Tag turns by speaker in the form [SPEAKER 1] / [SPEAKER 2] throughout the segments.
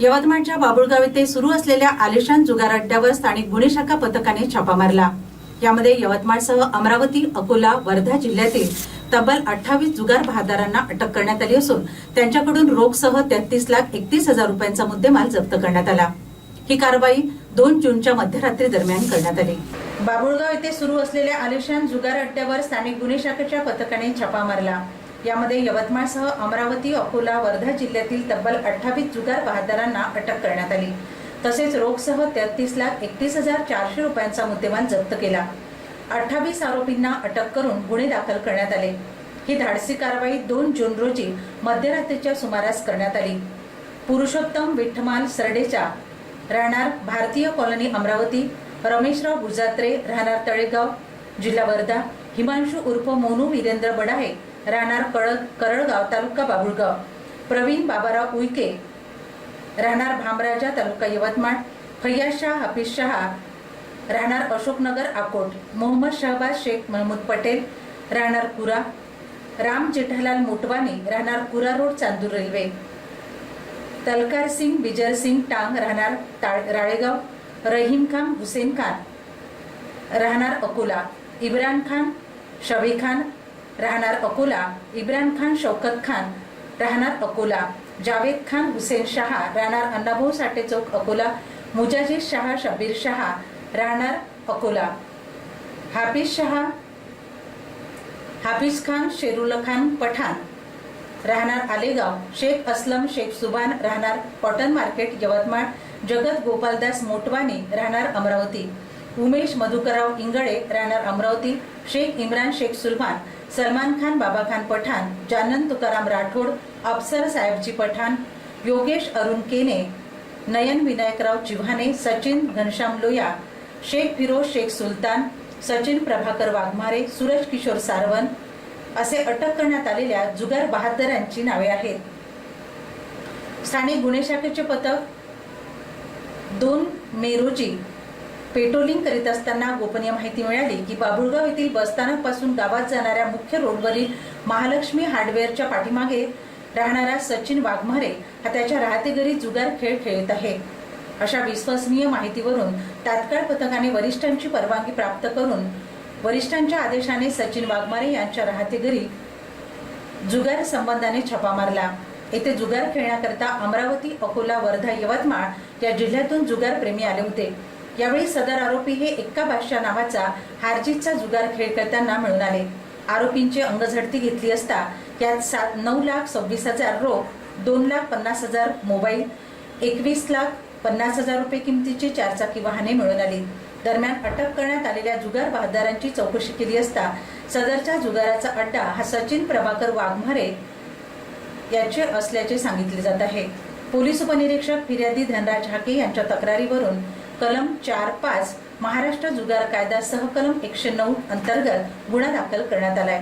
[SPEAKER 1] यवतमाळच्या बाबुळगाव येथे सुरू असलेल्या आलिशान जुगार अड्ड्यावर स्थानिक गुन्हे शाखा पथकाने छापा मारला. यामध्ये यवतमाळसह अमरावती अकोला वर्धा जिल्ह्यातील तब्बल अठ्ठावीस जुगार बहादारांना अटक करण्यात आली असून त्यांच्याकडून रोखसह तेहतीस लाख एकतीस हजार रुपयांचा मुद्देमाल जप्त करण्यात आला. ही कारवाई दोन जूनच्या मध्यरात्री दरम्यान करण्यात आली. बाबुळगाव येथे सुरू असलेल्या आलिशान जुगार अड्ड्यावर स्थानिक गुन्हे शाखेच्या पथकाने छापा मारला. यामध्ये यवतमाळसह अमरावती अकोला वर्धा जिल्ह्यातील तब्बल अठ्ठावीस जुगार बहादारांना अटक करण्यात आली. तसेच रोखसह तेहतीस लाख एकतीस हजार चारशे रुपयांचा मुद्देमाल जप्त केला. अठ्ठावीस आरोपींना अटक करून गुन्हे दाखल करण्यात आले. ही धाडसी कारवाई दोन जून रोजी मध्यरात्रीच्या सुमारास करण्यात आली. पुरुषोत्तम विठ्ठमाल सरडेचा राहणार भारतीय कॉलनी अमरावती रमेशराव गुजात्रे राहणार तळेगाव जिल्हा वर्धा हिमांशू उर्फ मोनू वीरेंद्र बडाहे राहणार कळ करळगाव तालुका बाभुळगाव. प्रवीण बाबाराव उईके राहणार भामराजा तालुका यवतमाळ. फैयाज शाह हफीज शहा राहणार अशोकनगर अकोट. मोहम्मद शहबाज शेख महमूद पटेल राहणार कुरा. राम जेठालाल मोटवाने राहणार कुरा रोड चांदूर रेल्वे. तलकार सिंग बिजर सिंग टांग राहणार ताळ- राळेगाव. रहीम खान हुसेन खान राहणार अकोला. इम्रान खान शबी खान राहणार अकोला इम्रान खान शौकत खान राहणार अकोला जावेद खान हुसेन शहा राहणार अण्णाभाऊ साठे चौक अकोला मुजाजीद शहा शबीर शहा राहणार अकोला. हाफिज शहा हाफिज खान शेरुल खान पठाण राहणार आलेगाव शेख असलम शेख सुबान राहणार कॉटन मार्केट यवतमाळ जगत गोपालदास मोटवानी राहणार अमरावती. उमेश मधुकरराव इंगळे राहणार अमरावती शेख इम्रान शेख सुलमान सलमान खान बाबा खान पठाण जानन तुकाराम राठोड अफसर साहेबजी पठाण योगेश अरुण केने नयन विनायकराव जिव्हाने सचिन घनश्याम लोया शेख फिरोज शेख सुलतान सचिन प्रभाकर वाघमारे सूरज किशोर सारवन असे अटक करण्यात आलेल्या जुगार बहादरांची नावे आहेत. स्थानिक गुन्हे शाखेचे पथक दोन मे रोजी पेट्रोलिंग करीत असताना गोपनीय माहिती मिळाली की बाबुळगाव येथील बसस्थानकपासून गावात जाणाऱ्या मुख्य रोडवरील महालक्ष्मी हार्डवेअरच्या पाठीमागे राहणारा सचिन वाघमारे हा त्याच्या राहते घरी जुगार खेळ खेळत आहे. अशा विश्वसनीय माहितीवरून तात्काळ पथकाने वरिष्ठांची परवानगी प्राप्त करून वरिष्ठांच्या आदेशाने सचिन वाघमारे यांच्या राहते घरी जुगार संबंधाने छापा मारला. येथे जुगार खेळण्याकरता अमरावती अकोला वर्धा यवतमाळ या जिल्ह्यातून जुगार प्रेमी आले होते. यावेळी सदर आरोपी हे एक्का बादशाह नावाचा हारजीतचा जुगार खेळ करताना मिळून आले. आरोपींची अंगझडती घेतली असता यात सात नऊ लाख सव्वीस हजार रोख दोन लाख पन्नास हजार मोबाईल एकवीस लाख पन्नास हजार रुपये किमतीची चारचाकी वाहने मिळून आली. दरम्यान अटक करण्यात आलेल्या जुगार बहादारांची चौकशी केली असता सदरच्या जुगाराचा अड्डा हा सचिन प्रभाकर वाघमारे याचे असल्याचे सांगितले जात आहे. पोलीस उपनिरीक्षक फिर्यादी धनराज हाके यांच्या तक्रारीवरून कलम चार पाच महाराष्ट्र जुगार कायदा सहकलम एकशे नऊ अंतर्गत गुन्हा दाखल करण्यात आलाय.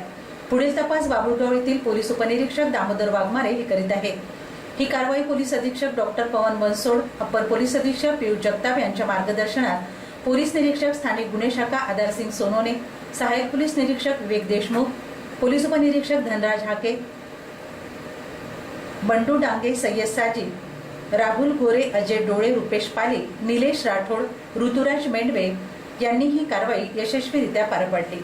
[SPEAKER 1] पुढील तपास बाभुळगाव येथील पोलीस उपनिरीक्षक दामोदर वाघमारे हे करीत आहेत. ही कारवाई पोलीस अधीक्षक doctor Pawan Bansod upper police अधीक्षक पियुष जगताप यांच्या मार्गदर्शनात पोलीस निरीक्षक स्थानिक गुन्हे शाखा आधारसिंग सोनोने सहाय्यक पोलीस निरीक्षक विवेक देशमुख पोलीस उपनिरीक्षक धनराज हाके बंडू डांगे सय्यद साजी राहुल गोरे अजय डोळे रुपेश पाले निलेश राठोड ऋतुराज मेंढवे यांनी ही कारवाई यशस्वीरित्या पार पाडली.